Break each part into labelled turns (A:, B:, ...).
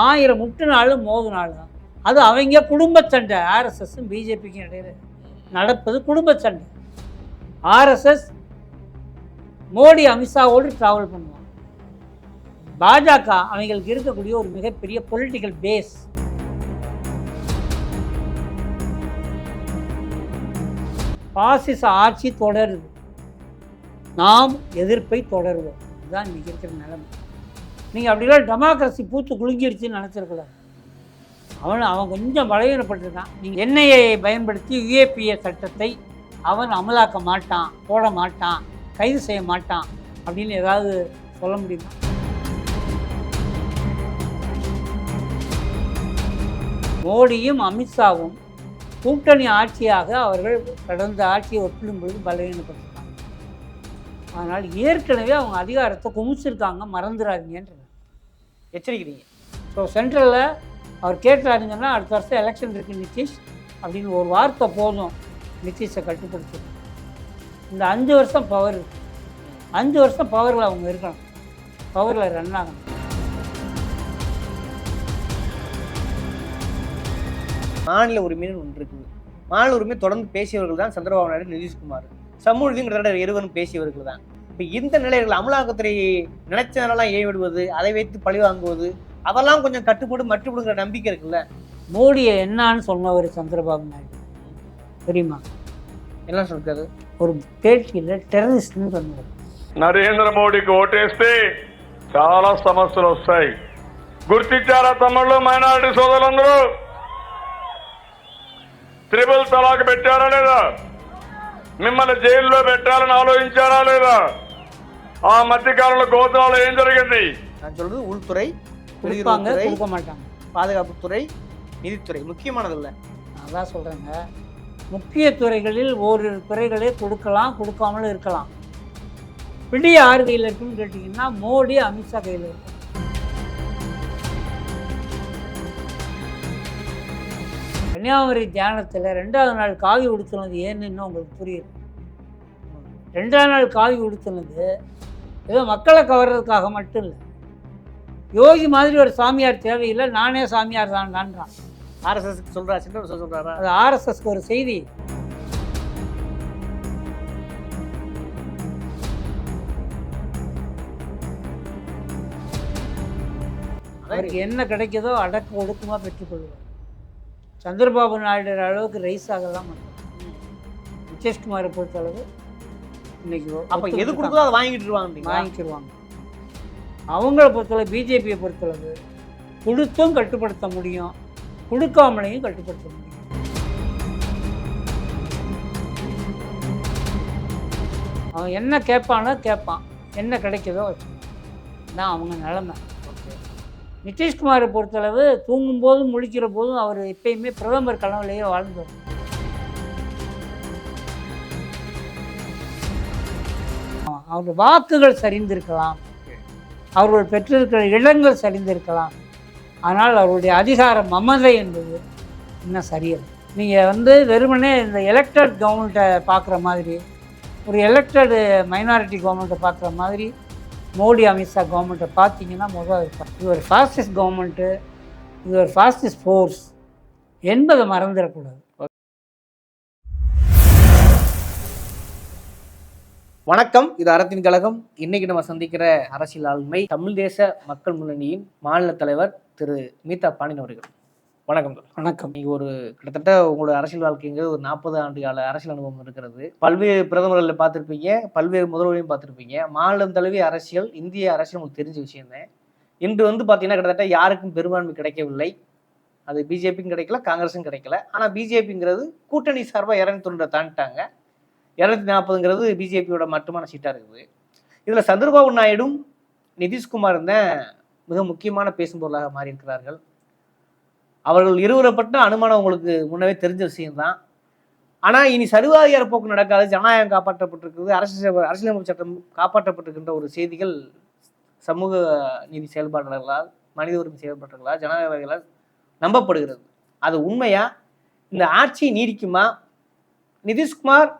A: ஆயிரம் முட்டு நாளும் மோது நாள் தான். அது அவங்க குடும்ப சண்டை. ஆர்எஸ்எஸ்ஸும் பிஜேபிக்கும் இடையில நடப்பது குடும்ப சண்டை. ஆர்எஸ்எஸ் மோடி அமித்ஷாவோடு ட்ராவல் பண்ணுவாங்க. பாஜக அவங்களுக்கு இருக்கக்கூடிய ஒரு மிகப்பெரிய பொலிட்டிக்கல் பேஸ் பாசிச ஆட்சி தொடருது. நாம் எதிர்ப்பை தொடருவோம். இதுதான் இன்னைக்கு இருக்கிற நிலைமை. நீங்கள் அப்படிலாம் டெமோக்ரஸி பூத்து குலுங்கிருச்சுன்னு நினச்சிருக்கலாம் அவன் அவன் கொஞ்சம் பலவீனப்பட்டிருக்கான். நீங்கள் என்ஐஏ பயன்படுத்தி யுஏபிஏ சட்டத்தை அவன் அமலாக்க மாட்டான் போட மாட்டான் கைது செய்ய மாட்டான் அப்படின்னு ஏதாவது சொல்ல முடியுமா? மோடியும் அமித்ஷாவும் கூட்டணி ஆட்சியாக அவர்கள் கடந்த ஆட்சியை ஒப்பிடும் பொழுது பலவீனப்பட்டிருக்காங்க. அதனால் ஏற்கனவே அவங்க அதிகாரத்தை குமிச்சிருக்காங்க மறந்துடாதீங்கன்ற
B: எச்சரிக்கிறீங்க.
A: ஸோ சென்ட்ரலில் அவர் கேட்டாருங்கன்னா அடுத்த வருஷம் எலெக்ஷன் இருக்குது நிதிஷ் அப்படின்னு ஒரு வார்த்தை போதும் நிதிஷை கட்டுப்படுத்து இந்த அஞ்சு வருஷம் பவர் அஞ்சு வருஷம் பவரில் அவங்க இருக்கணும் பவரில் ரன் ஆகணும்.
B: மாநில உரிமைன்னு ஒன்று இருக்குது. மாநில உரிமை தொடர்ந்து பேசியவர்கள் தான் சந்திரபாபு நாயுடு நிதிஷ்குமார். சமூக இருவரும் பேசியவர்கள் தான். இப்போ இந்த நிலையில் அமலாக்கத்துறை நினைச்சதெல்லாம் ஏவி விடுவது அதை வைத்து பழி வாங்குவது அதெல்லாம் கொஞ்சம் கட்டுப்படும் மற்றுப்படுங்கிற நம்பிக்கை இருக்குல்ல
A: மோடியை என்னான்னு சொன்னவர் சந்திரபாபு நாயுடு தெரியுமா
B: என்ன சொல்றது
A: ஒரு பேட்டியில் டெரரிஸ்ட்னு சொன்னார்
C: నరేంద్ర మోడీకి ఓటేస్తే చాలా సమస్యలు వస్తాయి గుర్తించారా తమ్ముళ్ళు మైనారిటీ సోదరులందరూ త్రిబుల్ తలాక్ పెట్టారా లేదా మిమ్మల్ని జైల్లో పెట్టాలని ఆలోచించారా లేదా ఆ మధ్యకాలంలో గోదావరిలో ఏం జరిగింది
B: நான் சொல்றது உள்துறை
A: கொடுப்பாங்க
B: வெளியுறவுத்துறை
A: கொடுக்க மாட்டாங்க
B: பாதுகாப்புத்துறை நிதித்துறை முக்கியமானது இல்லை
A: அதான் சொல்கிறேங்க முக்கிய துறைகளில் ஓரிரு துறைகளே கொடுக்கலாம் கொடுக்காமலும் இருக்கலாம் பிடி யார் கையில் இருக்குன்னு கேட்டிங்கன்னா மோடி அமித்ஷா கையில் இருக்கு கன்னியாகுமரி தியானத்தில் ரெண்டாவது நாள் காவி உடுத்துனது ஏன்னு இன்னும் உங்களுக்கு புரியுது ரெண்டாவது நாள் காவி உடுத்துனது ஏதோ மக்களை கவர்றதுக்காக மட்டும் இல்லை. யோகி மாதிரி ஒரு சாமியார் தேவையில்லை நானே சாமியார் தான்டான்றான்.
B: ஆர்எஸ்எஸ் சொல்றா சின்ன சொல்றாரா?
A: அது ஆர்எஸ்எஸ்க்கு ஒரு செய்தி. அவருக்கு என்ன கிடைக்குதோ அடக்க ஒடுக்கமாக பெற்றுக்கொள்வார் சந்திரபாபு நாயுடு அளவுக்கு ரைஸ் ஆகலாம். மாட்டார் நிதிஷ்குமாரை பொறுத்தளவு இன்னைக்கு
B: அப்ப எது கொடுக்குதோ அதை வாங்கிட்டு இருவாங்க
A: வாங்கிக்கிடுவாங்க அவங்கள பொறுத்தளவு பிஜேபியை பொறுத்தளவு கொடுத்தும் கட்டுப்படுத்த முடியும். கொடுக்காமலையும் கட்டுப்படுத்த முடியும். அவன் என்ன கேட்பானோ கேட்பான். என்ன கிடைக்குதோ தான் அவங்க நிலமை. நிதிஷ்குமாரை பொறுத்தளவு தூங்கும் போதும் முழிக்கிற போதும் அவர் எப்பயுமே பிரதமர் கனவுலேயே வாழ்ந்தவர். அவர் வாக்குகள் சரிந்திருக்கலாம். அவர்கள் பெற்றிருக்கிற இடங்கள் சரிந்திருக்கலாம். ஆனால் அவருடைய அதிகார மமதை என்பது இன்னும் சரியல்ல. நீங்கள் வந்து வெறுமனே இந்த எலெக்டட் கவர்மெண்ட்டை பார்க்குற மாதிரி ஒரு எலெக்டடு மைனாரிட்டி கவர்மெண்ட்டை பார்க்குற மாதிரி மோடி அமித்ஷா கவர்மெண்ட்டை பார்த்தீங்கன்னா முதல் இது ஒரு ஃபாஸ்டிஸ்ட் கவர்மெண்ட்டு இது ஒரு ஃபாஸ்டிஸ்ட் ஃபோர்ஸ் என்பதை மறந்துடக்கூடாது.
B: வணக்கம். இது அறத்தின் கழகம். இன்னைக்கு நம்ம சந்திக்கிற அரசியல் ஆளுமை தமிழ் தேச மக்கள் முன்னணியின் மாநில தலைவர் திரு மீதா பாண்டியன் அவர்கள். வணக்கம்.
A: வணக்கம்.
B: நீங்க ஒரு கிட்டத்தட்ட உங்களோட அரசியல் வாழ்க்கைங்கிறது ஒரு நாற்பது ஆண்டு கால அரசியல் அனுபவம் இருக்கிறது. பல்வேறு பிரதமர்களை பார்த்துருப்பீங்க பல்வேறு முதல்வரையும் பார்த்துருப்பீங்க. மாநிலம் தழுவிய அரசியல் இந்திய அரசியல் உங்களுக்கு தெரிஞ்ச விஷயம் தான்? இன்று வந்து பார்த்தீங்கன்னா கிட்டத்தட்ட யாருக்கும் பெரும்பான்மை கிடைக்கவில்லை. அது பிஜேபியும் கிடைக்கல காங்கிரஸும் கிடைக்கல. ஆனால் பிஜேபிங்கிறது கூட்டணி சார்பாக இரநூத்தி தொண்ணூறை தாண்டிட்டாங்க. இரநூத்தி நாற்பதுங்கிறது பிஜேபியோட மட்டுமான சீட்டாக இருக்குது. இதில் சந்திரபாபு நாயுடும் நிதிஷ்குமாரும் தான் மிக முக்கியமான பேசும் பொருளாக மாறியிருக்கிறார்கள். அவர்கள் இருவரை பட்ட அனுமானம் உங்களுக்கு முன்னவே தெரிஞ்ச விஷயம்தான். ஆனால் இனி சர்வாதிகார போக்கு நடக்காது. ஜனநாயகம் காப்பாற்றப்பட்டிருக்கிறது அரசியல் அரசியலமைப்பு சட்டம் காப்பாற்றப்பட்டிருக்கின்ற ஒரு செய்திகள் சமூக நீதி செயல்பாட்டாளர்களால் மனித உரிமை செயல்பாட்டாளர்களால் ஜனநாயகவாதிகளால் நம்பப்படுகிறது. அது உண்மையா? இந்த ஆட்சி நீடிக்குமா? நிதிஷ்குமார்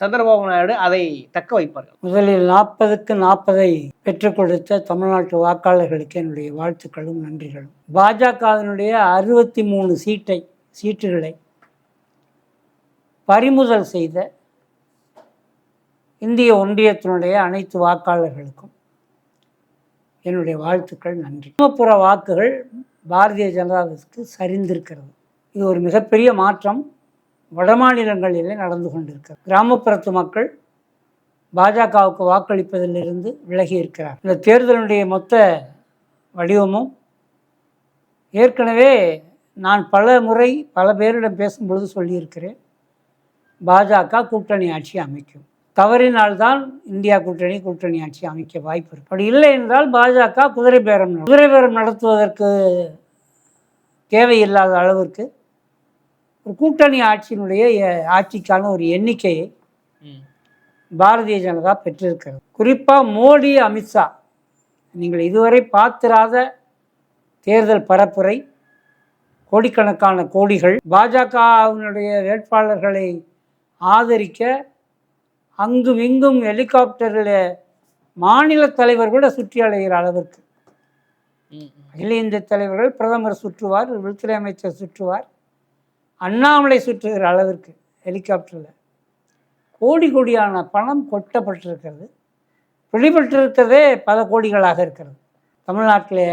B: சந்திரபாபு நாயுடு அதை தக்க வைப்பார்கள்.
A: முதலில் நாற்பதுக்கு நாற்பதை பெற்றுக் கொடுத்த தமிழ்நாட்டு வாக்காளர்களுக்கு என்னுடைய வாழ்த்துக்களும் நன்றிகளும். பாஜகவினுடைய அறுபத்தி மூணு சீட்டை சீட்டுகளை பறிமுதல் செய்த இந்திய ஒன்றியத்தினுடைய அனைத்து வாக்காளர்களுக்கும் என்னுடைய வாழ்த்துக்கள் நன்றி. கிராமப்புற வாக்குகள் பாரதிய ஜனதாவிற்கு சரிந்திருக்கிறது. இது ஒரு மிகப்பெரிய மாற்றம். வடமாநிலங்களிலே நடந்து கொண்டிருக்கிறது கிராமப்புறத்து மக்கள் பாஜகவுக்கு வாக்களிப்பதிலிருந்து விலகி இருக்கிறார். இந்த தேர்தலுடைய மொத்த வடிவமும் ஏற்கனவே நான் பல முறை பல பேரிடம் பேசும்பொழுது சொல்லியிருக்கிறேன். பாஜக கூட்டணி ஆட்சி அமைக்கும். தவறினால்தான் இந்தியா கூட்டணி கூட்டணி ஆட்சி அமைக்க வாய்ப்பு இருக்கு. அப்படி இல்லை என்றால் பாஜக குதிரை பேரம் குதிரை பேரம் நடத்துவதற்கு தேவையில்லாத அளவிற்கு ஒரு கூட்டணி ஆட்சியினுடைய ஆட்சிக்கான ஒரு எண்ணிக்கையை. பாரதிய ஜனதா பெற்றிருக்கிறது குறிப்பாக மோடி அமித்ஷா நீங்கள் இதுவரை பார்த்திராத தேர்தல் பரப்புரை கோடிக்கணக்கான கோடிகள் பாஜகவினுடைய வேட்பாளர்களை ஆதரிக்க அங்கும் இங்கும் ஹெலிகாப்டரில் மாநில தலைவர் கூட சுற்றி அலைகிற அளவிற்கு. அகில இந்திய தலைவர்கள் பிரதமர் சுற்றுவார் உள்துறை அமைச்சர் சுற்றுவார் அண்ணாமலை சுற்றுகிற அளவிற்கு ஹெலிகாப்டரில் கோடி கோடியான பணம் கொட்டப்பட்டிருக்கிறது. பிடிபட்டிருக்கிறதே பல கோடிகளாக இருக்கிறது. தமிழ்நாட்டில்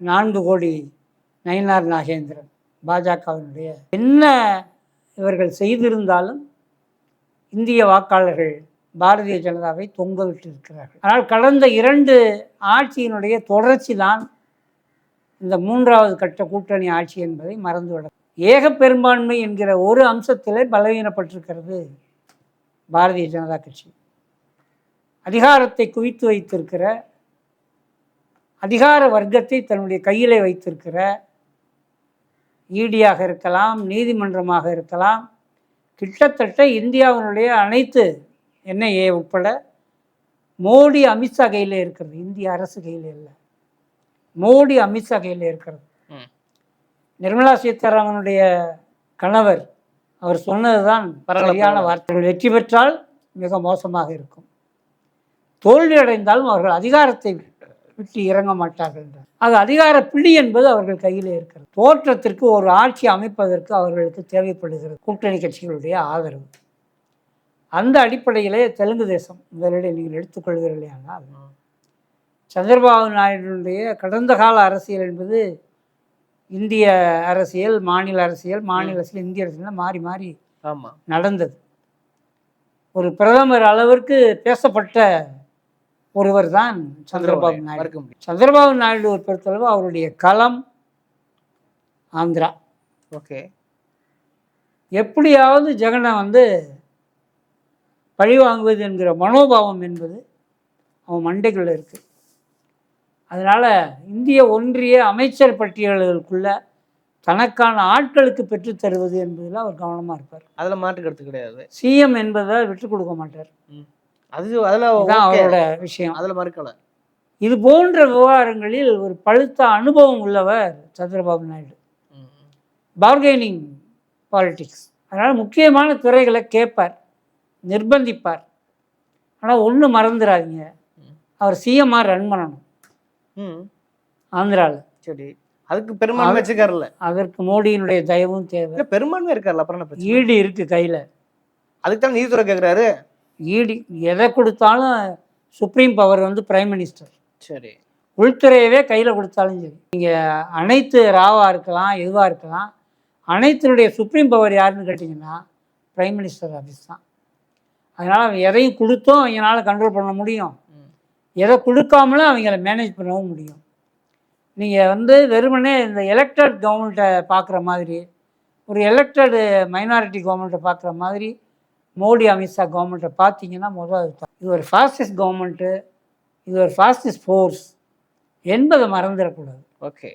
A: நான்கு கோடி நயினார் நாகேந்திரன் பாஜகவினுடைய என்ன இவர்கள் செய்திருந்தாலும் இந்திய வாக்காளர்கள் பாரதிய ஜனதாவை தொங்க விட்டிருக்கிறார்கள் ஆனால் கடந்த இரண்டு ஆட்சியினுடைய தொடர்ச்சி தான் இந்த மூன்றாவது கட்ட கூட்டணி ஆட்சி என்பதை மறந்துவிட ஏக பெரும்பான்மை என்கிற ஒரு அம்சத்தில் பலவீனப்பட்டிருக்கிறது பாரதிய ஜனதா கட்சி. அதிகாரத்தை குவித்து வைத்திருக்கிற அதிகார வர்க்கத்தை தன்னுடைய கையிலே வைத்திருக்கிற ஈடியாக இருக்கலாம் நீதிமன்றமாக இருக்கலாம் கிட்டத்தட்ட இந்தியாவினுடைய அனைத்து என்ஐஏ உட்பட மோடி அமித்ஷா கையில் இருக்கிறது. இந்திய அரசு கையில் இல்லை. மோடி அமித்ஷா கையில் இருக்கிறது. நிர்மலா சீதாராமனுடைய கணவர் அவர் சொன்னதுதான்
B: பரவலாக
A: சரியான. வார்த்தைகள் வெற்றி பெற்றால் மிக மோசமாக இருக்கும் தோல்வி அடைந்தாலும் அவர்கள் அதிகாரத்தை விட்டு இறங்க மாட்டார்கள் என்றார். அது அதிகார பிடி என்பது அவர்கள் கையிலே இருக்கிறது தோற்றத்திற்கு ஒரு ஆட்சி அமைப்பதற்கு அவர்களுக்கு தேவைப்படுகிறது கூட்டணி கட்சிகளுடைய ஆதரவு அந்த அடிப்படையிலே தெலுங்கு தேசம் முதலிடம் நீங்கள் எடுத்துக்கொள்கிறீர்களே ஆனால். சந்திரபாபு நாயுடுனுடைய கடந்த கால அரசியல் என்பது இந்திய அரசியல் மாநில அரசியல் மாநில அரசியல் இந்திய அரசியல் மாறி மாறி
B: ஆமா.
A: நடந்தது. ஒரு பிரதமர் அளவிற்கு பேசப்பட்ட ஒருவர் தான் சந்திரபாபு நாயுடு. சந்திரபாபு நாயுடு பொறுத்தளவு அவருடைய களம் ஆந்திரா.
B: ஓகே.
A: எப்படியாவது ஜெகனை வந்து பழி வாங்குவது என்கிற மனோபாவம் என்பது அவன் மண்டைக்குள்ள இருக்கு. அதனால இந்திய ஒன்றிய அமைச்சர் பட்டியல்களுக்குள்ள தனக்கான ஆட்களுக்கு பெற்றுத் தருவது என்பதில் அவர் கவனமாக இருப்பார்.
B: அதுல மாற்று கருத்து கிடையாது.
A: சிஎம் என்பதை விட்டுக் கொடுக்க மாட்டார்.
B: அது அதுல.
A: அவரோட விஷயம்.
B: அதுல மறுக்கல.
A: இது போன்ற விவகாரங்களில் ஒரு பழுத்த அனுபவம் உள்ளவர் சந்திரபாபு நாயுடு. பார்கெனிங் பாலிடிக்ஸ் அதனால் முக்கியமான துறைகளை கேட்பார் நிர்பந்திப்பார். ஆனால் ஒன்று மறந்துடாதீங்க. அவர் சிஎம்ஆர் ரன் பண்ணணும். ஆந்திராவில்
B: சரி. அதுக்கு பெரும்பான்மை வச்சுக்காருல்ல
A: அதற்கு மோடியினுடைய தயவும் தேவை.
B: இல்ல பெரும்பான்மை இருக்காருல்ல அப்புறம்
A: ஈடு இருக்கு கையில்.
B: அதுக்கு தான் நீதித்துறை கேக்குறாரு?
A: ஈடு எதை கொடுத்தாலும் சுப்ரீம் பவர் வந்து பிரைம் மினிஸ்டர்.
B: சரி.
A: உள்துறையவே கையில் கொடுத்தாலும் சரி. நீங்கள் அனைத்து ராவாக இருக்கலாம் எதுவாக இருக்கலாம் அனைத்தினுடைய சுப்ரீம் பவர் யாருன்னு கேட்டிங்கன்னா பிரைம் மினிஸ்டர் ஆஃபீஸ் தான். அதனால் எதையும் கொடுத்தும் அவங்களால கண்ட்ரோல் பண்ண முடியும். எதை கொடுக்காமலும் அவங்கள மேனேஜ் பண்ணவும் முடியும். நீங்கள் வந்து வெறுமனே இந்த எலெக்டட் கவர்மெண்ட்டை பார்க்குற மாதிரி ஒரு எலெக்டட் மைனாரிட்டி கவர்மெண்ட்டை பார்க்குற மாதிரி மோடி அமித்ஷா கவர்மெண்ட்டை பார்த்தீங்கன்னா முதல். இது ஒரு ஃபாசிஸ்ட் கவர்மெண்ட்டு இது ஒரு ஃபாசிஸ்ட் ஃபோர்ஸ் என்பதை மறந்துடக்கூடாது.
B: ஓகே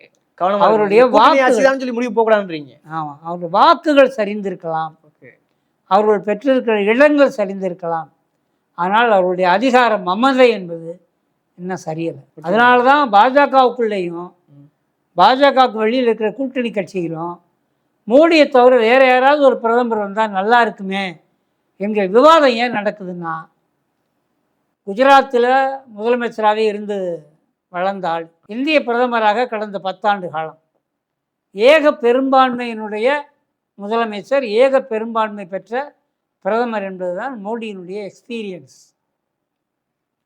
A: அவருடைய வாக்கு-
B: சொல்லி முடிவு போக கூடாதுன்றீங்க
A: ஆமாம் அவருடைய வாக்குகள் சரிந்திருக்கலாம்.
B: ஓகே
A: அவர்கள் பெற்றிருக்கிற இடங்கள் சரிந்திருக்கலாம். ஆனால் அவருடைய அதிகார மமதை என்பது இன்னும் சரியலை. அதனால தான் பாஜகவுக்குள்ளேயும் பாஜகவுக்கு வெளியில் இருக்கிற கூட்டணி கட்சிகளும் மோடியை தவிர வேறு யாராவது ஒரு பிரதமர் வந்தால் நல்லா இருக்குமே என்கிற விவாதம் ஏன் நடக்குதுன்னா குஜராத்தில் முதலமைச்சராகவே இருந்து வளர்ந்தால் இந்திய பிரதமராக கடந்த பத்தாண்டு காலம். ஏக பெரும்பான்மையினுடைய முதலமைச்சர் ஏக பெரும்பான்மை பெற்ற பிரதமர் என்பதுதான் மோடியினுடைய எக்ஸ்பீரியன்ஸ்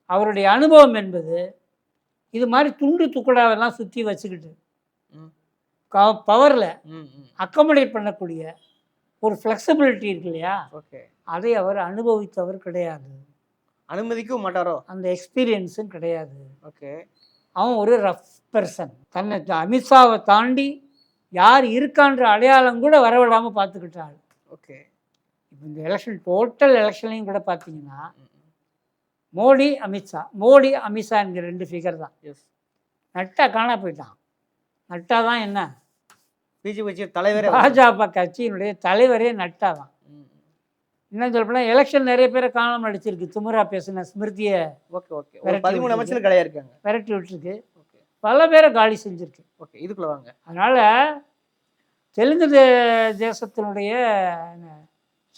A: அவருடைய அனுபவம் என்பது இது மாதிரி துண்டு துக்கடாவெல்லாம் சுற்றி வச்சுக்கிட்டு. க பவரில் அக்கமடேட் பண்ணக்கூடிய ஒரு ஃப்ளெக்சிபிலிட்டி இருக்கு இல்லையா?
B: ஓகே
A: அதை அவர் அனுபவித்தவர் கிடையாது.
B: அனுமதிக்கவும் மாட்டாரோ?
A: அந்த எக்ஸ்பீரியன்ஸும் கிடையாது.
B: ஓகே
A: அவன் ஒரு ரஃப் பர்சன் தன்னை அமித்ஷாவை தாண்டி யார் இருக்கான்ற அடையாளம் கூட வரவிடாமல் பார்த்துக்கிட்டாள்.
B: ஓகே
A: இப்போ இந்த எலெக்ஷன் டோட்டல் எலெக்ஷன்லையும் கூட பார்த்தீங்கன்னா மோடி அமித்ஷா. மோடி அமித்ஷா என்கிற ரெண்டு ஃபிகர் தான்.
B: எஸ்
A: நட்டா காணா போயிட்டான். நட்டா தான் என்ன?
B: பிஜேபி கட்சி தலைவரே
A: பாஜக கட்சியினுடைய தலைவரே நட்டா தான். இன்னும் சொல்லப்போனால் எலெக்ஷன் நிறைய பேரை காணாமல் அடிச்சிருக்கு திமுறா பேசின ஸ்மிருதியை
B: ஓகே ஓகே. பதிமூணு. அமைச்சர் கிடையாது இருக்காங்க.
A: விரட்டி விட்டுருக்கு.
B: ஓகே.
A: பல பேரை காலி செஞ்சுருக்கு.
B: ஓகே இதுக்குள்ள வாங்க.
A: அதனால் தெலுங்கு தேசத்தினுடைய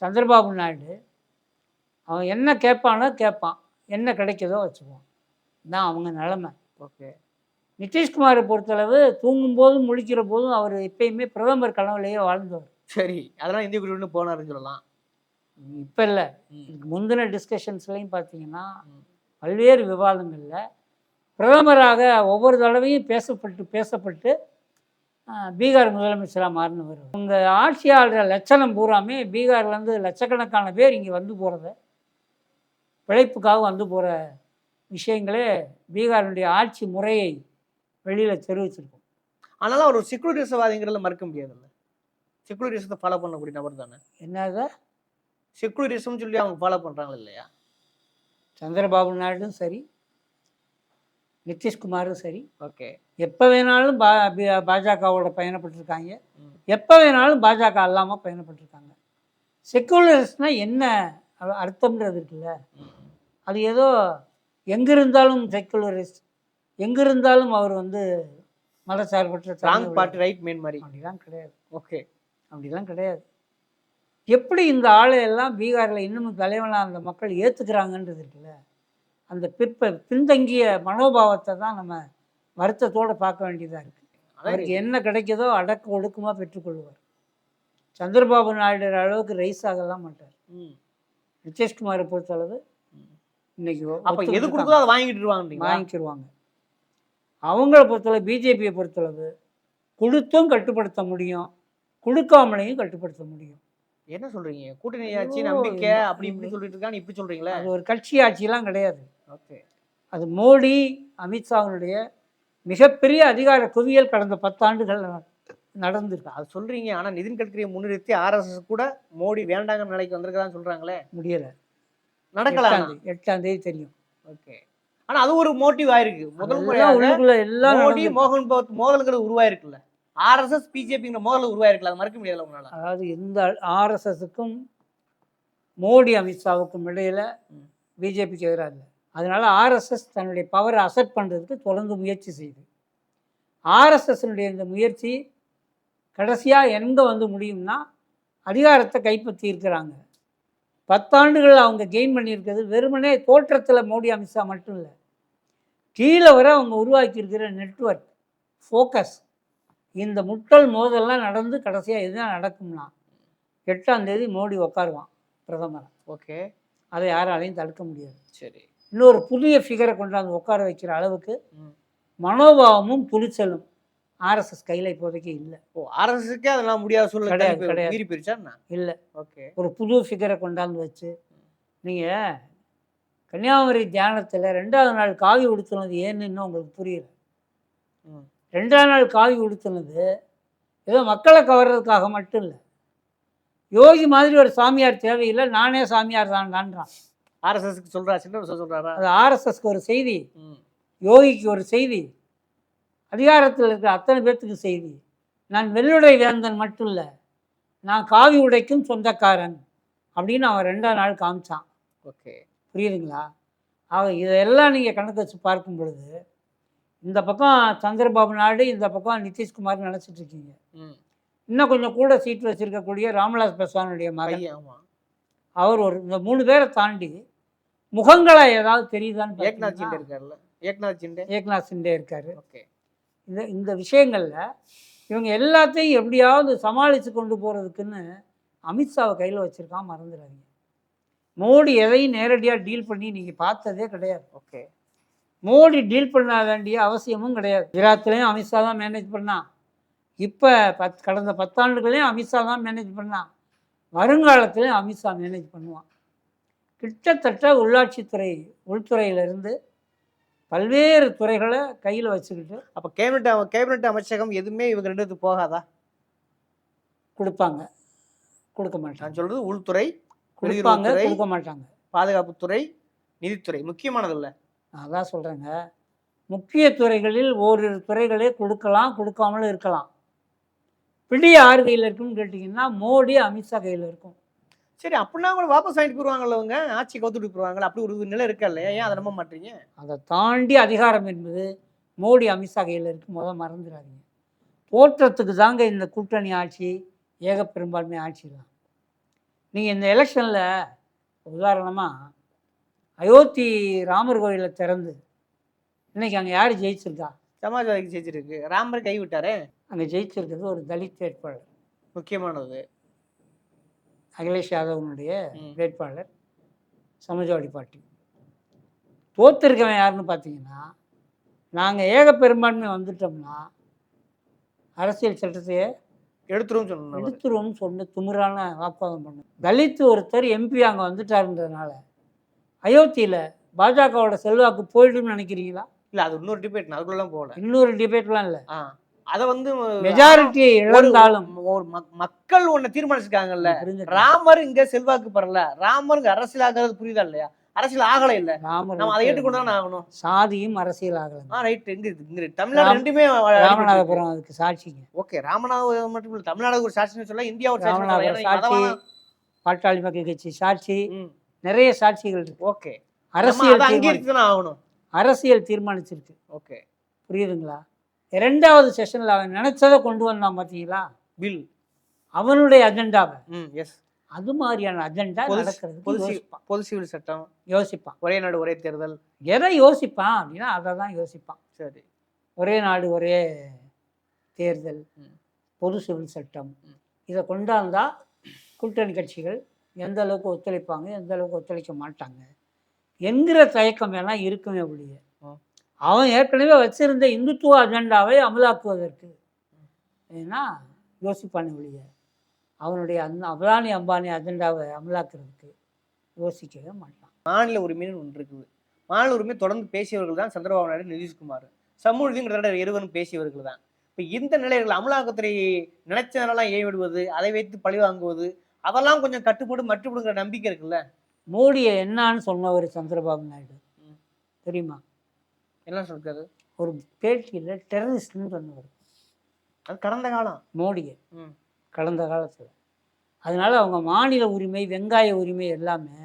A: சந்திரபாபு நாயுடு அவன் என்ன கேட்பானோ கேட்பான். என்ன கிடைக்குதோ வச்சுக்குவான் தான் அவங்க நிலமை.
B: ஓகே.
A: நிதிஷ்குமாரை பொறுத்தளவு தூங்கும் போதும் முழிக்கிற போதும் அவர் எப்பயுமே பிரதமர் கனவுலேயே வாழ்ந்தவர்.
B: சரி. அதெல்லாம் இந்திய குடியுரிமை போனாருன்னு சொல்லலாம்.
A: இப்போ இல்லை. முந்தின டிஸ்கஷன்ஸ்லையும் பார்த்தீங்கன்னா. பல்வேறு விவாதங்களில் பிரதமராக ஒவ்வொரு தடவையும் பேசப்பட்டு பேசப்பட்டு பீகார் முதலமைச்சராக மாறினவர் உங்கள் ஆட்சியாளர் லட்சணம் பூராமே பீகார்லேருந்து லட்சக்கணக்கான பேர் இங்கே வந்து போகிறத பிழைப்புக்காக வந்து போகிற விஷயங்களே பீகாரினுடைய ஆட்சி முறையை வெளியில் தெரிவிச்சிருக்கோம்.
B: ஆனாலும் அவர் செக்குலரிசவாதிங்கிறத மறுக்க முடியாதுல்ல. செக்குலரிசத்தை ஃபாலோ பண்ணக்கூடிய நபர் தானே.
A: என்னது?
B: செக்குலரிசம் சொல்லி அவங்க ஃபாலோ பண்றாங்க இல்லையா?
A: சந்திரபாபு நாயுடும் சரி நிதிஷ்குமாரும் சரி.
B: ஓகே.
A: எப்போ வேணாலும் பா பாஜகவோட பயணப்பட்டிருக்காங்க. எப்போ வேணாலும் பாஜக அல்லாமல் பயணப்பட்டிருக்காங்க. செக்குலரிஸ்ட்னால் என்ன? அர்த்தம்ன்றது இருக்குல்ல. அது ஏதோ எங்கே இருந்தாலும் செக்குலரிஸ்ட் எங்கே இருந்தாலும் அவர் வந்து மதசார்பற்ற
B: ராங். பார்ட்டி ரைட் மெயின் மாதிரி.
A: அப்படிலாம் கிடையாது.
B: ஓகே
A: அப்படிலாம் கிடையாது. எப்படி இந்த ஆளை எல்லாம் பீகாரில் இன்னமும் தலைவனாக அந்த மக்கள் ஏற்றுக்கிறாங்கன்றது இருக்குல்ல? அந்த பிற்ப பின்தங்கிய மனோபாவத்தை தான் நம்ம வருத்தத்தோடு பார்க்க வேண்டியதாக இருக்குது அவருக்கு என்ன கிடைக்குதோ அடக்க ஒடுக்கமாக பெற்றுக்கொள்வார். சந்திரபாபு நாயுடு அளவுக்கு ரைஸ் ஆகலாம் மாட்டார்.
B: ம்.
A: நிதிஷ்குமாரை பொறுத்தளவு. இன்னைக்கு
B: அப்ப எது. கொடுத்தோ அதை வாங்கிட்டு இருவாங்க
A: வாங்கிக்கிருவாங்க. அவங்கள பொறுத்தளவு பிஜேபியை பொறுத்தளவு கொடுத்தும் கட்டுப்படுத்த முடியும். கொடுக்காமலையும் கட்டுப்படுத்த முடியும்.
B: என்ன சொல்றீங்க? கூட்டணி ஆட்சி நம்பிக்கை அப்படி இப்படி சொல்லிட்டு இருக்கான்னு இப்படி சொல்றீங்களே?
A: அது ஒரு கட்சி ஆட்சியெல்லாம் கிடையாது.
B: ஓகே.
A: அது மோடி அமித்ஷாவினுடைய மிகப்பெரிய அதிகார குவியல் கடந்த பத்தாண்டுகள் நடந்திருக்கு.
B: அது சொல்றீங்க. ஆனா நிதின் கட்கரியை முன்னிறுத்தி ஆர்எஸ்எஸ் கூட மோடி வேண்டாங்க நிலைக்கு வந்திருக்கதான் சொல்றாங்களே?
A: முடியல.
B: நடக்கலாம்
A: எட்டாம் தேதி தெரியும்.
B: ஓகே. ஆனா அது ஒரு மோட்டிவ் ஆயிருக்கு. முதல் முறையாக
A: எல்லாம்
B: மோடி. மோகன் பகவத் மோதல்ங்கிறது உருவாயிருக்குல்ல. ஆர்எஸ்எஸ் பிஜேபிங்கிற மோதல் உருவாயிருக்குல்ல. அது மறக்க முடியல உங்களால.
A: அதாவது இந்த ஆர்எஸ்எஸ்க்கும் மோடி அமித்ஷாவுக்கும் இடையில. பிஜேபிக்கு எதிராக இல்லை. அதனால ஆர்எஸ்எஸ் தன்னுடைய பவரை அசெப்ட் பண்ணுறதுக்கு தொடர்ந்து முயற்சி செய்யுது. ஆர்எஸ்எஸ்னுடைய இந்த முயற்சி கடைசியாக எங்கே வந்து முடியும்னா அதிகாரத்தை கைப்பற்றி இருக்கிறாங்க பத்தாண்டுகள் அவங்க கெயின் பண்ணியிருக்கிறது வெறுமனே தோற்றத்தில் மோடி அமித்ஷா மட்டும் இல்லை. கீழே வர அவங்க உருவாக்கி இருக்கிற நெட்வொர்க் ஃபோக்கஸ் இந்த முட்டல் மோதல்லாம் நடந்து கடைசியாக எதுதான் நடக்கும்னா எட்டாம் தேதி மோடி உட்காருவான் பிரதமர்.
B: ஓகே.
A: அதை யாராலையும் தடுக்க முடியாது.
B: சரி.
A: இன்னொரு புதிய ஃபிகரை கொண்டாந்து உட்கார வைக்கிற அளவுக்கு. மனோபாவமும் துணிச்சலும். ஆர்எஸ்எஸ் கையில் இப்போதைக்கு இல்லை.
B: ஓ ஆர்எஸ்எஸ்க்கே அதெல்லாம் முடியாத சூழ்நிலை
A: கிடையாது, கிடையாது.
B: மீறி போயிருச்சா?
A: இல்லை.
B: ஓகே.
A: ஒரு புது ஃபிகரை கொண்டாந்து வச்சு நீங்கள் கன்னியாகுமரி தியானத்தில் ரெண்டாவது நாள் காவி உடுத்துனது ஏன்னு இன்னும் உங்களுக்கு புரியல. ரெண்டாவது நாள் காவி உடுத்துனது ஏதோ மக்களை கவர்றதுக்காக மட்டும் இல்லை. யோகி மாதிரி ஒரு சாமியார் தேவையில்லை நானே சாமியார் தான்டான்றான்.
B: ஆர்எஸ்எஸ்க்கு சொல்றா சின்ன சொல்றாரா?
A: அது ஆர்எஸ்எஸ்க்கு ஒரு செய்தி. யோகிக்கு ஒரு செய்தி. அதிகாரத்தில் இருக்கிற அத்தனை பேர்த்துக்கு செய்தி. நான் வெள்ளுடை வேந்தன் மட்டும் இல்லை நான் காவி உடைக்கும் சொந்தக்காரன் அப்படின்னு அவன் ரெண்டாம் நாள் காமிச்சான்.
B: ஓகே.
A: புரியுதுங்களா? அவன் இதெல்லாம் நீங்கள் கணக்கு வச்சு பார்க்கும் பொழுது இந்த பக்கம் சந்திரபாபு நாயுடு இந்த பக்கம் நிதிஷ்குமார் நினச்சிட்டு இருக்கீங்க. இன்னும் கொஞ்சம் கூட சீட் வச்சிருக்கக்கூடிய ராமவிலாஸ் பாஸ்வானுடைய மகன். அவர் ஒரு இந்த மூணு பேரை தாண்டி முகங்களா ஏதாவது தெரியுதான்னு
B: ஏக்நாத் சிண்டே இருக்காருல்ல ஏக்நாத் சிண்டே?
A: ஏக்நாத் சிண்டே இருக்காரு.
B: ஓகே.
A: இந்த இந்த விஷயங்கள்ல இவங்க எல்லாத்தையும் எப்படியாவது சமாளித்து கொண்டு போகிறதுக்குன்னு அமித்ஷாவை கையில் வச்சுருக்கான் மறந்துடாதீங்க. மோடி எதையும் நேரடியாக டீல் பண்ணி நீங்கள் பார்த்ததே கிடையாது.
B: ஓகே.
A: மோடி டீல் பண்ண வேண்டிய அவசியமும் கிடையாது. குஜராத்லேயும் அமித்ஷா தான் மேனேஜ் பண்ணான் இப்போ பத் கடந்த பத்தாண்டுகளையும் அமித்ஷா தான் மேனேஜ் பண்ணான் வருங்காலத்திலையும் அமித்ஷா மேனேஜ் பண்ணுவான். கிட்டத்தட்ட உள்ளாட்சித்துறை உள்துறையிலிருந்து பல்வேறு துறைகளை கையில் வச்சுக்கிட்டு
B: அப்ப கேபினட் கேபினட் அமைச்சகம் எதுவுமே இவங்க ரெண்டு போகாதா?
A: கொடுப்பாங்க. கொடுக்க மாட்டாங்க.
B: நான் சொல்றது உள்துறை
A: கொடுப்பாங்க
B: வெளியுறவுத்துறை,
A: கொடுக்க மாட்டாங்க.
B: பாதுகாப்புத்துறை நிதித்துறை முக்கியமானது இல்ல
A: நான் அதான் சொல்கிறேங்க முக்கிய துறைகளில் ஓரிரு துறைகளே கொடுக்கலாம் கொடுக்காமலும் இருக்கலாம். பிடி யார் கையில் இருக்குன்னு கேட்டிங்கன்னா மோடி அமித்ஷா கையில் இருக்கும்.
B: சரி அப்படின்னா கூட வாபஸ் வாங்கிட்டு போயிருவாங்கல்ல அவங்க ஆட்சி கவுத்துட்டு போயிருவாங்கல்ல? அப்படி ஒரு நிலை இருக்கா இல்லையா? ஏன் அதை நம்ப மாட்டீங்க?
A: அதை தாண்டி அதிகாரம் என்பது மோடி அமித்ஷா கையில் இருக்கு. முத மறந்துடாதீங்க. போற்றத்துக்கு தாங்க இந்த கூட்டணி ஆட்சி ஏக பெரும்பான்மை ஆட்சி தான் நீங்கள் இந்த எலெக்ஷனில் உதாரணமாக அயோத்தி ராமர் கோயிலை திறந்து இன்னைக்கு அங்கே யார் ஜெயிச்சிருக்கா?
B: சமாஜ்வாதிக்கு ஜெயிச்சிருக்கு. ராமர் கை விட்டாரே
A: அங்கே ஜெயிச்சிருக்கிறது ஒரு தலித் வேட்பாளர்.
B: முக்கியமானது.
A: அகிலேஷ் யாதவனுடைய. வேட்பாளர் சமாஜ்வாடி பார்ட்டி தோத்திருக்கவன் யாருன்னு பார்த்தீங்கன்னா நாங்கள் ஏக பெரும்பான்மை வந்துட்டோம்னா அரசியல் சட்டத்தையே
B: எடுத்துரும் சொன்னோம்
A: எடுத்துருவோம்னு சொன்ன திமிரான வாக்குவாதம் பண்ணு தலித் ஒருத்தர் எம்பி அங்கே வந்துட்டாருன்றதுனால அயோத்தியில் பாஜகவோட செல்வாக்கு போயிடும்னு நினைக்கிறீங்களா?
B: இல்ல அது இன்னொரு டிபேட் அதுக்குள்ளலாம் போகல.
A: இன்னொரு டிபேட்லாம் இல்லை.
B: ஆ. அதை வந்து
A: மெஜாரிட்டி இழந்தாலும்.
B: ஒரு மக்- மக்கள் ஒண்ணு தீர்மானிச்சிருக்காங்கல்ல. ராமர் இங்க செல்வாக்கு பெறல. ராமர் இங்க அரசியல் ஆகிறது புரியுதா இல்லையா? அரசியல் ஆகல இல்ல. நம்ம அதை ஏற்றுக்கொண்டு ஆகணும்.
A: சாதியும் அரசியல் ஆகலாம்
B: ஆ ரைட் எங்க? இங்க. தமிழ்நாடு ரெண்டுமே
A: ராமநாதபுரம் அதுக்கு சாட்சிங்க.
B: ஓகே ராமநாதபுரம் மட்டும் இல்ல. தமிழ்நாடு ஒரு சாட்சின்னு சொல்ல இந்தியா ஒரு சாட்சி
A: சாட்சி பாட்டாளி மக்கள் கட்சி சாட்சி நிறைய சாட்சிகள் இருக்கு.
B: ஓகே.
A: அரசியல்
B: அங்கீகரித்து ஆகணும்.
A: அரசியல் தீர்மானிச்சிருக்கு.
B: ஓகே.
A: புரியுதுங்களா? இரண்டாவது செஷன்ல அவன் நினைச்சதை கொண்டு வந்தான் பார்த்தீங்களா?
B: பில்
A: அவனுடைய அஜெண்டாவை
B: எஸ்
A: அது மாதிரியான அஜெண்டா நடக்கிறதுக்கு
B: பொது பொது சிவில் சட்டம்.
A: யோசிப்பான்.
B: ஒரே நாடு ஒரே தேர்தல்.
A: எதை யோசிப்பான் அப்படின்னா அதை தான் யோசிப்பான்.
B: சரி.
A: ஒரே நாடு ஒரே தேர்தல்
B: ம்.
A: பொது சிவில் சட்டம். இதை கொண்டாந்தா கூட்டணி கட்சிகள் எந்த அளவுக்கு ஒத்துழைப்பாங்க எந்த அளவுக்கு ஒத்துழைக்க மாட்டாங்க என்கிற தயக்கம் எல்லாம் இருக்குமே ஒழிய. அவன் ஏற்கனவே வச்சிருந்த இந்துத்துவ அஜெண்டாவை அமலாக்குவதற்கு. ஏன்னா யோசிப்பானே ஒழிய அவனுடைய அந்த அபானி அம்பானி அஜெண்டாவை அமலாக்குறதுக்கு யோசிக்கவே மாட்டான்.
B: மாநில உரிமைன்னு ஒன்று இருக்குது. மாநில உரிமை தொடர்ந்து பேசியவர்கள் தான் சந்திரபாபு நாயுடு நிதிஷ்குமார். சமூக நீதியும் கிட்டத்தட்ட இருவரும் பேசியவர்கள் தான். இப்போ இந்த நிலையில் அமலாக்கத்துறை நினைச்சதெல்லாம் ஏன் விடுவது அதை வைத்து பழி வாங்குவது அதெல்லாம் கொஞ்சம் கட்டுப்படும் மட்டுப்படுங்கிற நம்பிக்கை இருக்குல்ல?
A: மோடியை என்னான்னு சொன்னவர் சந்திரபாபு நாயுடு. தெரியுமா?
B: என்ன சொல்றது?
A: ஒரு பேட்டியில் டெரரிஸ்ட்னு சொன்னவர்.
B: அது கடந்த காலம்.
A: மோடியை.
B: ம்.
A: கடந்த காலத்தில். அதனால அவங்க மாநில உரிமை வெங்காய உரிமை எல்லாமே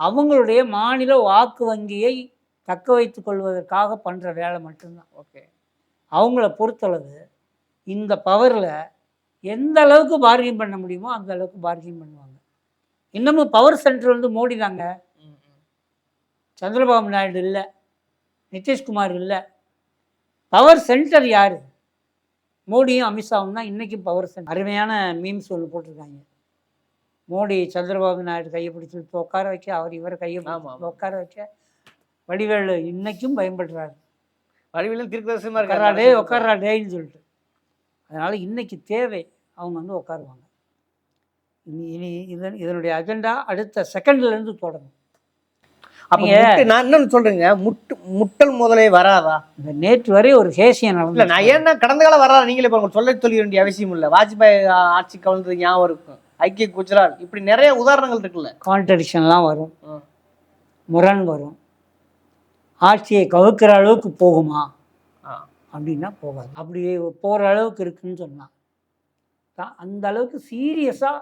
A: அவங்களுடைய மாநில வாக்கு வங்கியை தக்க வைத்துக் கொள்வதற்காக பண்ணுற வேலை மட்டும்தான்.
B: ஓகே.
A: அவங்கள பொறுத்தளவு இந்த பவரில் எந்த அளவுக்கு பார்கின் பண்ண முடியுமோ அந்த அளவுக்கு பார்கின் பண்ணுவாங்க. இன்னமும் பவர் சென்டர் வந்து மோடி தாங்க. சந்திரபாபு நாயுடு இல்லை. நிதிஷ்குமார் இல்லை. பவர் சென்டர் யார்? மோடியும் அமித்ஷாவும் தான் இன்றைக்கும் பவர் சென்டர் அருமையான மீம்ஸ் ஒன்று போட்டிருக்காங்க. மோடி சந்திரபாபு நாயுடு கையை பிடிச்சி உட்கார வைக்க அவர் இவரை கையை. உட்கார வைக்க வடிவேலு இன்னைக்கும் பயன்படுறாரு.
B: வடிவிலும் திருக்கதர்சனமா
A: உட்காரா டே உட்காரா டேன்னு சொல்லிட்டு. அதனால் இன்னைக்கு தேவை அவங்க வந்து உட்காருவாங்க. இனி இனி இதன் இதனுடைய அஜெண்டா அடுத்த செகண்ட்லேருந்து தொடரும்.
B: அப்ப நான் இன்னொன்னு சொல்றேங்க. முட்டு முட்டல் முதலே வராதா?
A: இந்த நேற்று வரை ஒரு
B: இல்ல
A: நடந்து
B: நான் ஏன்னா கடந்த காலம் வராதா? நீங்களே இப்ப உங்களுக்கு சொல்ல சொல்ல வேண்டிய அவசியம் இல்ல. வாஜ்பாய் ஆட்சி கவர்ந்தது ஞாபகம் இருக்கும். ஐக்கிய குஜராத். இப்படி நிறைய உதாரணங்கள் இருக்குல்ல.
A: கான்ட்ரடிக்ஷன்லாம் வரும். முரண் வரும். ஆட்சியை கவுக்கிற அளவுக்கு போகுமா. அப்படின்னா போகாது. அப்படி போகிற அளவுக்கு இருக்குன்னு சொன்னான் அந்த அளவுக்கு சீரியஸாக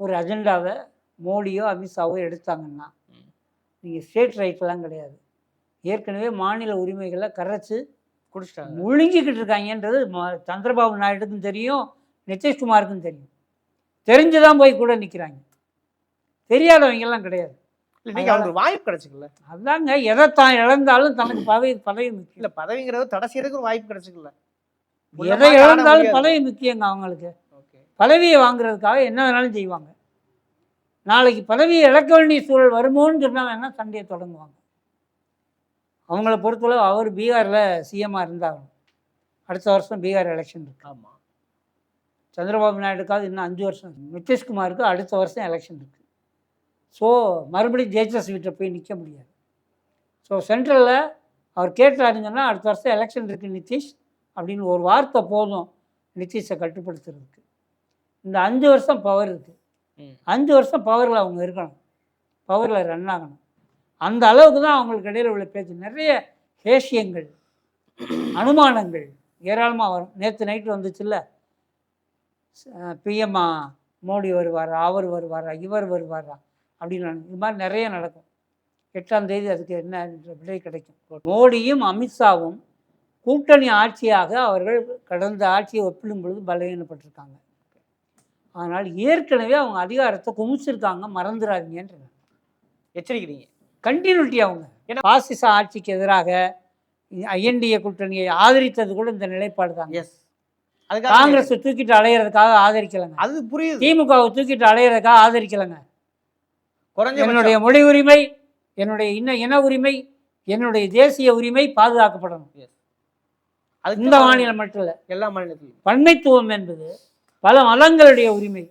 A: ஒரு அஜெண்டாவை மோடியோ அமித்ஷாவோ எடுத்தாங்கன்னா. நீங்கள் ஸ்டேட் ரைட்லாம் கிடையாது. ஏற்கனவே மாநில உரிமைகளை கரைச்சு
B: குடிச்சிட்டாங்க.
A: முழுங்கிக்கிட்டு இருக்காங்கன்றது ம- சந்திரபாபு நாயுடுக்கும் தெரியும் நிதிஷ்குமாருக்கும் தெரியும். தெரிஞ்சுதான் போய் கூட நிற்கிறாங்க தெரியாதவங்கெல்லாம் கிடையாது.
B: நீங்க அவங்களுக்கு வாய்ப்பு கிடைச்சுக்கல.
A: அதாங்க எதை தான் இழந்தாலும் தனக்கு பதவி பதவி முக்கியம்.
B: இல்ல பதவிங்கிறது தடை செய்யறதுக்கு வாய்ப்பு கிடைச்சுக்கல.
A: எதை இழந்தாலும் பதவி முக்கியங்க அவங்களுக்கு.
B: ஓகே.
A: பதவியை வாங்குறதுக்காக என்ன வேணாலும் செய்வாங்க. நாளைக்கு பதவியை இழக்க வேண்டிய சூழல் வருமோன்னு சொன்னால் வேணால் சண்டையை தொடங்குவாங்க? அவங்கள பொறுத்தளவு அவர் பீகாரில் சிஎம்மாக இருந்தாகணும். அடுத்த வருஷம் பீகார் எலெக்ஷன் இருக்கு. சந்திரபாபு நாயுடுக்காவது இன்னும் அஞ்சு வருஷம். இருக்கு. நிதிஷ்குமாருக்கு அடுத்த வருஷம் எலெக்ஷன் இருக்குது ஸோ மறுபடியும் ஜேஜஸ் வீட்டை போய் நிற்க முடியாது. ஸோ சென்ட்ரலில் அவர் கேட்டாருங்கன்னா அடுத்த வருஷம் எலெக்ஷன் இருக்குது நிதிஷ் அப்படின்னு ஒரு வார்த்தை போதும் நிதிஷை கட்டுப்படுத்துறதுக்கு. இந்த அஞ்சு வருஷம் பவர் இருக்குது. அஞ்சு வருஷம் பவரில் அவங்க இருக்கணும். பவரில் ரன் ஆகணும். அந்த அளவுக்கு தான் அவங்களுக்கு இடையில் உள்ள பேச்சு. நிறைய ஹேஷியங்கள் அனுமானங்கள் ஏராளமாக வரும். நேற்று நைட்டு வந்துச்சுல்ல? பிஎம்மா மோடி வருவாரா அவர் வருவாரா இவர் வருவாரா அப்படின்னு இது மாதிரி நிறைய நடக்கும். எட்டாம் தேதி அதுக்கு என்ன என்ற விடை கிடைக்கும். மோடியும் அமித்ஷாவும் கூட்டணி ஆட்சியாக அவர்கள் கடந்த ஆட்சியை ஒப்பிடும் பொழுது பலவீனப்பட்டிருக்காங்க. ஆனால் ஏற்கனவே அவங்க அதிகாரத்தை குமிச்சிருக்காங்க மறந்துடாதீங்கன்ற
B: எச்சரிக்கிறீங்க.
A: கண்டினியூட்டி அவங்க.
B: ஏன்னா-
A: பாசிச ஆட்சிக்கு எதிராக ஐஎன்டிஏ கூட்டணியை ஆதரித்தது கூட இந்த நிலைப்பாடு தாங்க.
B: எஸ் அதுக்காக
A: காங்கிரஸ் தூக்கிட்டு அலையிறதுக்காக ஆதரிக்கலைங்க.
B: அது புரியுது.
A: திமுகவை தூக்கிட்டு அலையிறதுக்காக ஆதரிக்கலைங்க.
B: குறைஞ்ச
A: என்னுடைய மொழி உரிமை என்னுடைய இன்ன இன உரிமை என்னுடைய தேசிய உரிமை பாதுகாக்கப்படணும்.
B: அதுக்கு
A: இந்த மாநிலம் மட்டும் இல்லை.
B: எல்லா மாநிலத்திலும்.
A: பன்மைத்துவம் என்பது பல மதங்களுடைய உரிமை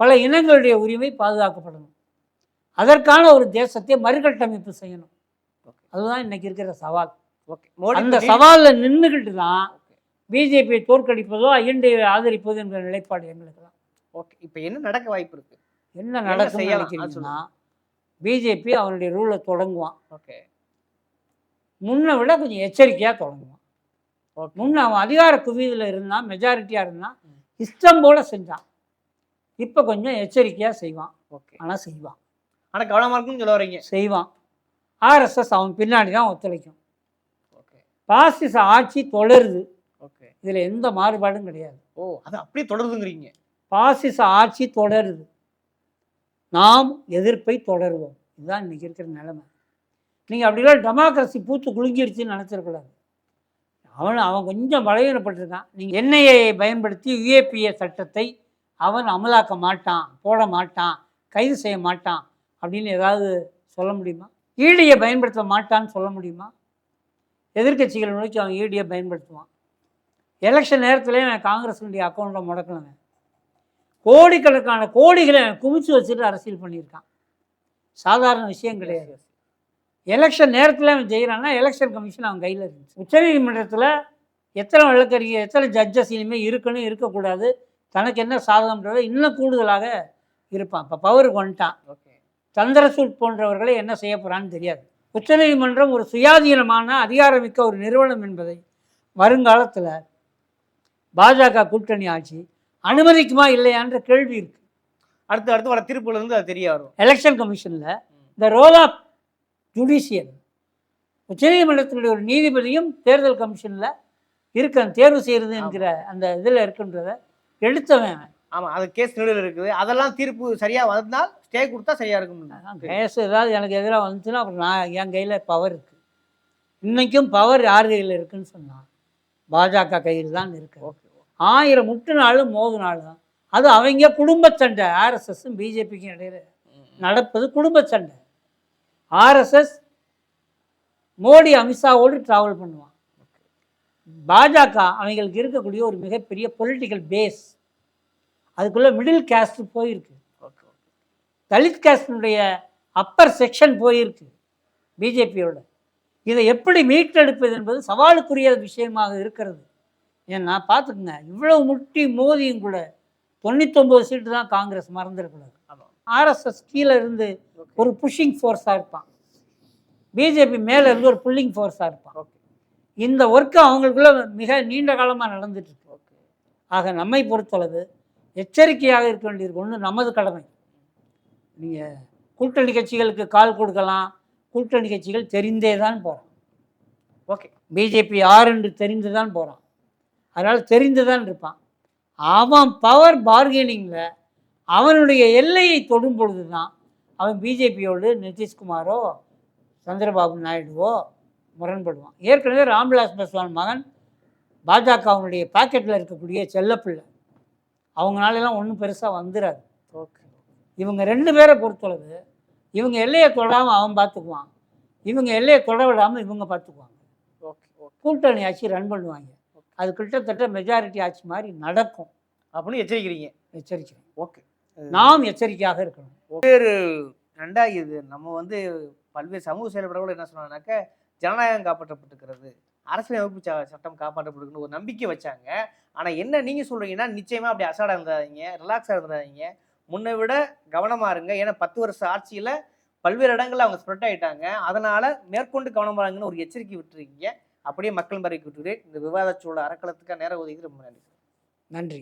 A: பல இனங்களுடைய உரிமை பாதுகாக்கப்படணும். அதற்கான ஒரு தேசத்தை மறுகட்டமைப்பு செய்யணும். அதுதான் இன்னைக்கு இருக்கிற சவால்.
B: ஓகே.
A: அந்த சவாலில் நின்றுக்கிட்டு தான் பிஜேபியை தோற்கடிப்பதோ ஐஎன்டியை ஆதரிப்பதோ என்ற நிலைப்பாடு எங்களுக்கு தான்
B: ஓகே. இப்போ என்ன நடக்க வாய்ப்பு இருக்கு?
A: என்ன?
B: அது
A: நினைக்கிறீங்கன்னா பிஜேபி அவனுடைய ரூலை தொடங்குவான்.
B: ஓகே.
A: முன்னை விட கொஞ்சம் எச்சரிக்கையாக தொடங்குவான்.
B: ஓகே.
A: முன்ன அவன் அதிகார குவியலில் இருந்தான் மெஜாரிட்டியாக இருந்தான். இஷ்டம் போல செஞ்சான். இப்போ கொஞ்சம் எச்சரிக்கையாக செய்வான்.
B: ஓகே.
A: ஆனால் செய்வான்.
B: ஆனா கவனமா இருக்குன்னு சொல்ல வரீங்க.
A: செய்வான். ஆர்எஸ்எஸ் அவன் பின்னாடி தான் ஒத்துழைக்கும்.
B: ஓகே.
A: பாசிச ஆட்சி தொடருது.
B: ஓகே.
A: இதில் எந்த மாறுபாடும் கிடையாது.
B: ஓ அது அப்படியே தொடருதுங்கிறீங்க.
A: பாசிச ஆட்சி தொடருது. நாம் எதிர்ப்பை தொடருவோம். இதுதான் இன்னைக்கு இருக்கிற நிலைமை. நீங்கள் அப்படிலாம் டெமோக்ரஸி பூத்து குலுங்கிருச்சுன்னு நினச்சிடக்கூடாது அவன் அவன் கொஞ்சம் பலவீனப்பட்டிருக்கான். நீங்கள் என்ஐஏயை பயன்படுத்தி யுஏபிஏ சட்டத்தை அவன் அமலாக்க மாட்டான் போட மாட்டான் கைது செய்ய மாட்டான் அப்படின்னு ஏதாவது சொல்ல முடியுமா? ஈடியை பயன்படுத்த மாட்டான்னு சொல்ல முடியுமா? எதிர்க்கட்சிகள் நோக்கி அவன் ஈடியை பயன்படுத்துவான். எலெக்ஷன் நேரத்துலேயே நான் காங்கிரஸினுடைய அக்கௌண்ட்டை முடக்கணுங்க கோடிக்கணக்கான கோடிகளை குமிச்சு வச்சுட்டு அரசியல் பண்ணியிருக்கான். சாதாரண விஷயம் கிடையாது. எலெக்ஷன் நேரத்தில் அவன் ஜெயிறான்னா எலெக்ஷன் கமிஷன் அவன் கையில் இருந்துச்சு. உச்சநீதிமன்றத்தில் எத்தனை வழக்கறிஞர் எத்தனை ஜட்ஜஸ் இனிமேல் இருக்கணும் இருக்கக்கூடாது. தனக்கு என்ன சாதகம்ன்றதை இன்னும் கூடுதலாக இருப்பான். இப்போ பவருக்கு வந்துட்டான்.
B: ஓகே
A: சந்திரசூட் போன்றவர்களை என்ன செய்ய போகிறான்னு தெரியாது. உச்சநீதிமன்றம் ஒரு சுயாதீனமான அதிகாரமிக்க ஒரு நிறுவனம் என்பதை வருங்காலத்தில் பாஜக கூட்டணி ஆட்சி அனுமதிக்குமா இல்லையான்ற கேள்வி இருக்கு.
B: அடுத்து அடுத்து வர தீர்ப்புல இருந்து அது தெரிய வரும்.
A: எலெக்ஷன் கமிஷனில் இந்த ரோல் ஆஃப் ஜுடிஷியல் உச்சநீதிமன்றத்தினுடைய ஒரு நீதிபதியும் தேர்தல் கமிஷனில் இருக்க தேர்வு செய்கிறது என்கிற அந்த இதில் இருக்குன்றத எடுத்தவன் அவன்.
B: ஆமா அது கேஸ் நிலுவையில் இருக்குது. அதெல்லாம் தீர்ப்பு சரியா வந்தால் ஸ்டே கொடுத்தா சரியா இருக்கும்.
A: கேஸ் ஏதாவது எனக்கு எதிராக வந்துச்சுன்னா அப்புறம் நான் என் கையில் பவர் இருக்குது இன்றைக்கும் பவர் யார் கையில் இருக்குன்னு சொன்னான் பாஜக கையில் தான் இருக்கு.
B: ஓகே
A: ஆயிரம் முட்டுனாலும் மோதுனாலும் அது அவங்க குடும்ப சண்டை. ஆர்எஸ்எஸும் பிஜேபிக்கும் இடையில நடப்பது குடும்ப சண்டை. ஆர்எஸ்எஸ் மோடி அமித்ஷாவோடு ட்ராவல் பண்ணுவான். பாஜக அவங்களுக்கு இருக்கக்கூடிய ஒரு மிகப்பெரிய பொலிட்டிக்கல் பேஸ் அதுக்குள்ளே மிடில் கேஸ்ட் போயிருக்கு. தலித் கேஸ்டினுடைய அப்பர் செக்ஷன் போயிருக்கு பிஜேபியோட. இதை எப்படி மீட்டெடுப்பது என்பது சவாலுக்குரிய விஷயமாக இருக்கிறது. ஏன்னா பார்த்துக்குங்க இவ்வளவு முட்டி மோதியும் கூட தொண்ணூத்தொம்பது சீட்டு தான் காங்கிரஸ் மறந்துடக்கூடாது ஆர்எஸ்எஸ் கீழே இருந்து ஒரு புஷிங் ஃபோர்ஸாக இருப்பான். பிஜேபி மேலே இருந்து ஒரு புல்லிங் ஃபோர்ஸாக இருப்பான்.
B: ஓகே
A: இந்த ஒர்க்கு அவங்களுக்குள்ள மிக நீண்ட காலமாக நடந்துட்டு இருக்கு
B: ஓகே
A: ஆக நம்மை பொறுத்தளவு எச்சரிக்கையாக இருக்க வேண்டியிருக்கு. ஒன்று நமது கடமை. நீங்கள் கூட்டணி கட்சிகளுக்கு கால் கொடுக்கலாம். கூட்டணி கட்சிகள் தெரிந்தே தான் போகிறான்
B: ஓகே
A: பிஜேபி யார் என்று தெரிந்து தான் போகிறான் அதனால் தெரிந்து தான் இருப்பான் அவன் பவர் பார்கெனிங்கில் அவனுடைய எல்லையை தொடும் பொழுது தான் அவன் பிஜேபியோடு நிதிஷ்குமாரோ சந்திரபாபு நாயுடுவோ முரண்படுவான். ஏற்கனவே ராம்விலாஸ் பாஸ்வான் மகன் பாஜகவினுடைய பாக்கெட்டில் இருக்கக்கூடிய செல்லப்பிள்ளை. அவங்களாலெல்லாம் ஒன்றும் பெருசாக வந்துடாது
B: ஓகே.
A: இவங்க ரெண்டு பேரை பொறுத்தளவு இவங்க எல்லையை தொடாமல் அவன் பார்த்துக்குவான் இவங்க எல்லையை தொட விடாமல் இவங்க பார்த்துக்குவாங்க
B: ஓகே ஓகே.
A: கூட்டணி ஆட்சி ரன் பண்ணுவாங்க. அது கிட்டத்தட்ட மெஜாரிட்டி ஆட்சி மாதிரி நடக்கும்.
B: அப்படின்னு எச்சரிக்கிறீங்க.
A: எச்சரிக்கிறேன்.
B: ஓகே.
A: நாம் எச்சரிக்கையாக இருக்கணும்.
B: ரெண்டா இது நம்ம வந்து பல்வேறு சமூக செயல்பாடுகள் என்ன சொன்னாங்கன்னாக்க ஜனநாயகம் காப்பாற்றப்பட்டிருக்கிறது. அரசியலமைப்பு ச- சட்டம் காப்பாற்றப்பட்டிருக்குன்னு ஒரு நம்பிக்கை வச்சாங்க. ஆனா என்ன நீங்க சொல்றீங்கன்னா நிச்சயமா அப்படி அசாடா இருந்துடாதீங்க ரிலாக்ஸா இருந்துடாதீங்க. முன்னை விட கவனமா இருங்க. ஏன்னா பத்து வருஷ ஆட்சியில பல்வேறு இடங்கள்ல அவங்க ஸ்ப்ரெட் ஆயிட்டாங்க. அதனால மேற்கொண்டு கவனமா இருங்கன்னு ஒரு எச்சரிக்கை விட்டுருக்கீங்க. அப்படியே மக்கள் மறைக்கு விட்டுரு இந்த விவாதச்சோட அறக்களத்துக்காக நேரம் ஒதுக்கி ரொம்ப நன்றி
A: நன்றி.